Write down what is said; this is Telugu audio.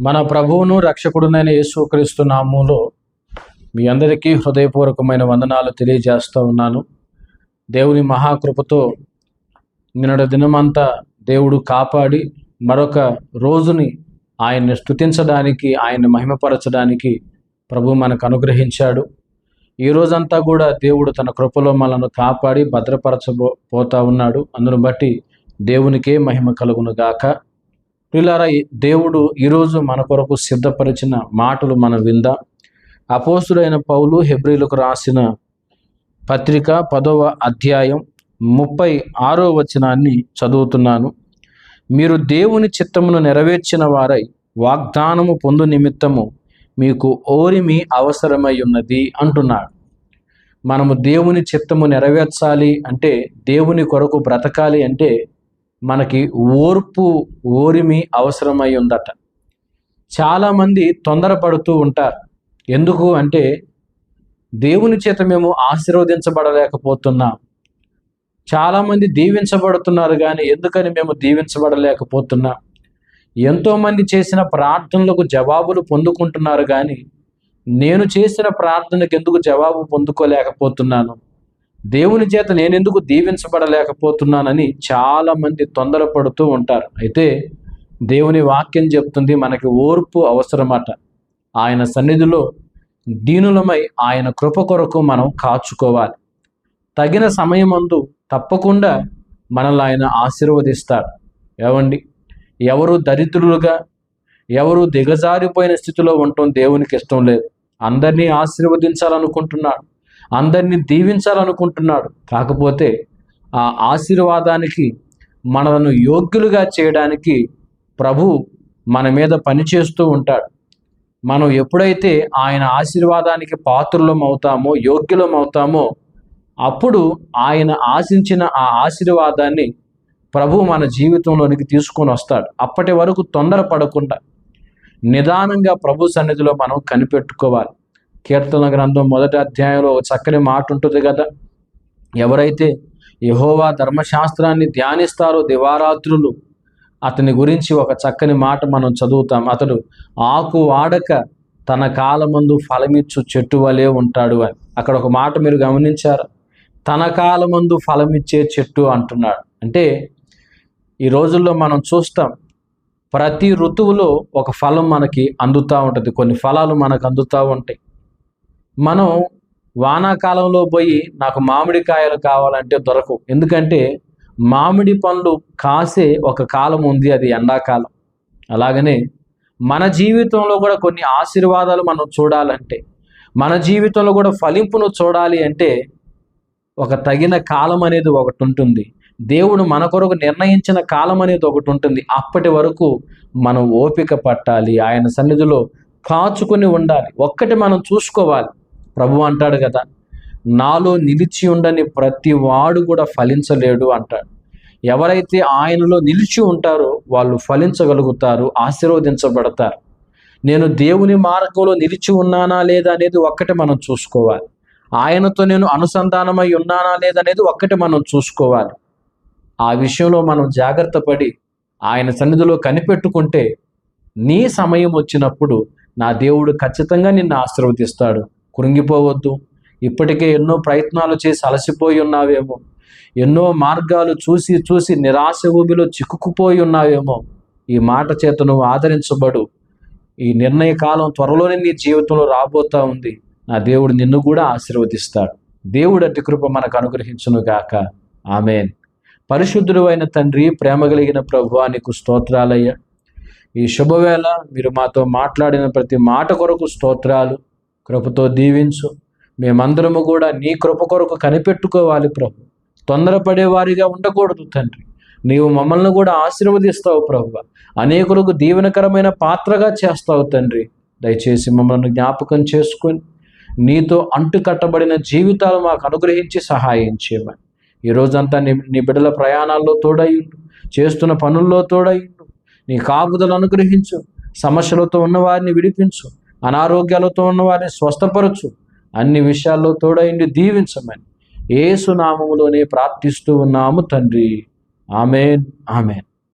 మన ప్రభువును రక్షకుడునైన యేసుక్రీస్తు నామములో మీ అందరికీ హృదయపూర్వకమైన వందనాలు తెలియజేస్తూ ఉన్నాను. దేవుని మహాకృపతో నిన్నటి దినమంతా దేవుడు కాపాడి మరొక రోజుని ఆయన్ని స్తుతించడానికి ఆయన్ని మహిమపరచడానికి ప్రభు మనకు అనుగ్రహించాడు. ఈ రోజంతా కూడా దేవుడు తన కృపలో మనను కాపాడి భద్రపరచబో పోతా ఉన్నాడు. అందును బట్టి దేవునికే మహిమ కలుగును గాక. పిల్లారా దేవుడు ఈరోజు మన కొరకు సిద్ధపరిచిన మాటలు మనం విందాం. అపోస్తుడైన పౌలు హెబ్రిలకు రాసిన పత్రిక పదవ అధ్యాయం ముప్పై ఆరో వచనాన్ని చదువుతున్నాను. మీరు దేవుని చిత్తమును నెరవేర్చిన వారై వాగ్దానము పొందు నిమిత్తము మీకు ఓరిమి అవసరమై ఉన్నది అంటున్నాడు. మనము దేవుని చిత్తము నెరవేర్చాలి అంటే దేవుని కొరకు బ్రతకాలి అంటే మనకి ఓర్పు ఓరిమి అవసరమై ఉందట. చాలామంది తొందరపడుతూ ఉంటారు. ఎందుకు అంటే దేవుని చేత మేము ఆశీర్వదించబడలేకపోతున్నాం. చాలామంది దీవించబడుతున్నారు కానీ ఎందుకని మేము దీవించబడలేకపోతున్నాం? ఎంతోమంది చేసిన ప్రార్థనలకు జవాబులు పొందుకుంటున్నారు కానీ నేను చేసిన ప్రార్థనకు ఎందుకు జవాబు పొందుకోలేకపోతున్నాను? దేవుని చేత నేను ఎందుకు దీవించబడలేకపోతున్నానని చాలామంది తొందరపడుతూ ఉంటారు. అయితే దేవుని వాక్యం చెప్తుంది మనకి ఓర్పు అవసరమట. ఆయన సన్నిధిలో దీనులమై ఆయన కృప కొరకు మనం కాచుకోవాలి. తగిన సమయమందు తప్పకుండా మనల్ని ఆయన ఆశీర్వదిస్తాడు ఏవండి ఎవరు దరిద్రులుగా ఎవరు దిగజారిపోయిన స్థితిలో ఉండటం దేవునికి ఇష్టం లేదు. అందరినీ ఆశీర్వదించాలనుకుంటున్నాడు. అందరినీ దీవించాలనుకుంటున్నాడు. కాకపోతే ఆ ఆశీర్వాదానికి మనలను యోగ్యులుగా చేయడానికి ప్రభు మన మీద పనిచేస్తూ ఉంటాడు. మనం ఎప్పుడైతే ఆయన ఆశీర్వాదానికి పాత్రులం అవుతామో యోగ్యులం అవుతామో అప్పుడు ఆయన ఆశించిన ఆ ఆశీర్వాదాన్ని ప్రభు మన జీవితంలోనికి తీసుకొని వస్తాడు. అప్పటి వరకు తొందరపడకుండా నిదానంగా ప్రభు సన్నిధిలో మనం కనిపెట్టుకోవాలి. కీర్తన గ్రంథం మొదటి అధ్యాయంలో ఒక చక్కని మాట ఉంటుంది కదా? ఎవరైతే యహోవా ధర్మశాస్త్రాన్ని ధ్యానిస్తారో దివారాత్రులు అతని గురించి ఒక చక్కని మాట మనం చదువుతాం. అతడు ఆకు వాడక తన కాలమందు ఫలమిచ్చు చెట్టు వలె ఉంటాడు అని. అక్కడ ఒక మాట మీరు గమనించారు? తన కాలమందు ఫలమిచ్చే చెట్టు అంటున్నాడు. అంటే ఈ రోజుల్లో మనం చూస్తాం ప్రతి ఋతువులో ఒక ఫలం మనకి అందుతూ ఉంటుంది. కొన్ని ఫలాలు మనకు అందుతూ ఉంటాయి. మనం వానాకాలంలో పోయి నాకు మామిడికాయలు కావాలంటే దొరకవు. ఎందుకంటే మామిడి పండ్లు కాసే ఒక కాలం ఉంది అది ఎండాకాలం. అలాగనే మన జీవితంలో కూడా కొన్ని ఆశీర్వాదాలు మనం చూడాలంటే మన జీవితంలో కూడా ఫలింపును చూడాలి అంటే ఒక తగిన కాలం అనేది ఒకటి ఉంటుంది. దేవుడు మన కొరకు నిర్ణయించిన కాలం అనేది ఒకటి ఉంటుంది. అప్పటి వరకు మనం ఓపిక పట్టాలి. ఆయన సన్నిధిలో కాచుకుని ఉండాలి. ఒక్కటి మనం చూసుకోవాలి. ప్రభు అంటాడు కదా నాలో నిలిచి ఉండని ప్రతి వాడు కూడా ఫలించలేడు అంటాడు. ఎవరైతే ఆయనలో నిలిచి ఉంటారో వాళ్ళు ఫలించగలుగుతారు ఆశీర్వదించబడతారు. నేను దేవుని మార్గంలో నిలిచి ఉన్నానా లేదా అనేది ఒక్కటి మనం చూసుకోవాలి. ఆయనతో నేను అనుసంధానమై ఉన్నానా లేదనేది ఒక్కటి మనం చూసుకోవాలి. ఆ విషయంలో మనం జాగ్రత్త పడి ఆయన సన్నిధిలో కనిపెట్టుకుంటే నీ సమయం వచ్చినప్పుడు నా దేవుడు ఖచ్చితంగా నిన్ను ఆశీర్వదిస్తాడు. కృంగిపోవద్దు. ఇప్పటికే ఎన్నో ప్రయత్నాలు చేసి అలసిపోయి ఉన్నావేమో. ఎన్నో మార్గాలు చూసి చూసి నిరాశ ఊబిలో చిక్కుకుపోయి ఉన్నావేమో. ఈ మాట చేత నువ్వు ఆదరించబడు. ఈ నిర్ణయ కాలం త్వరలోనే నీ జీవితంలో రాబోతా ఉంది. నా దేవుడు నిన్ను కూడా ఆశీర్వదిస్తాడు. దేవుడు అట్టి కృప మనకు అనుగ్రహించును గాక. ఆమెన్. పరిశుద్ధుడు అయిన తండ్రి ప్రేమ కలిగిన ప్రభు నీకు స్తోత్రాలయ్యా. ఈ శుభవేళ మీరు మాతో మాట్లాడిన ప్రతి మాట కొరకు స్తోత్రాలు. కృపతో దీవించు. మేమందరము కూడా నీ కృప కొరకు కనిపెట్టుకోవాలి ప్రభు. తొందరపడే వారిగా ఉండకూడదు తండ్రి. నీవు మమ్మల్ని కూడా ఆశీర్వదిస్తావు ప్రభు. అనేకులకు దీవెనకరమైన పాత్రగా చేస్తావు తండ్రి. దయచేసి మమ్మల్ని జ్ఞాపకం చేసుకొని నీతో అంటు కట్టబడిన జీవితాలు మాకు అనుగ్రహించి సహాయం చేయమని. ఈ రోజంతా నీ నీ బిడ్డల ప్రయాణాల్లో తోడయ్యుండు. చేస్తున్న పనుల్లో తోడయ్యుండు. నీ కాపుదలు అనుగ్రహించు. సమస్యలతో ఉన్నవారిని విడిపించు. అనారోగ్యాలతో ఉన్న వారిని స్వస్థపరచు. అన్ని విషయాల్లో తోడైండి దీవించమని. ఏసునామములోనే ప్రార్థిస్తూ ఉన్నాము తండ్రి. Amen amen.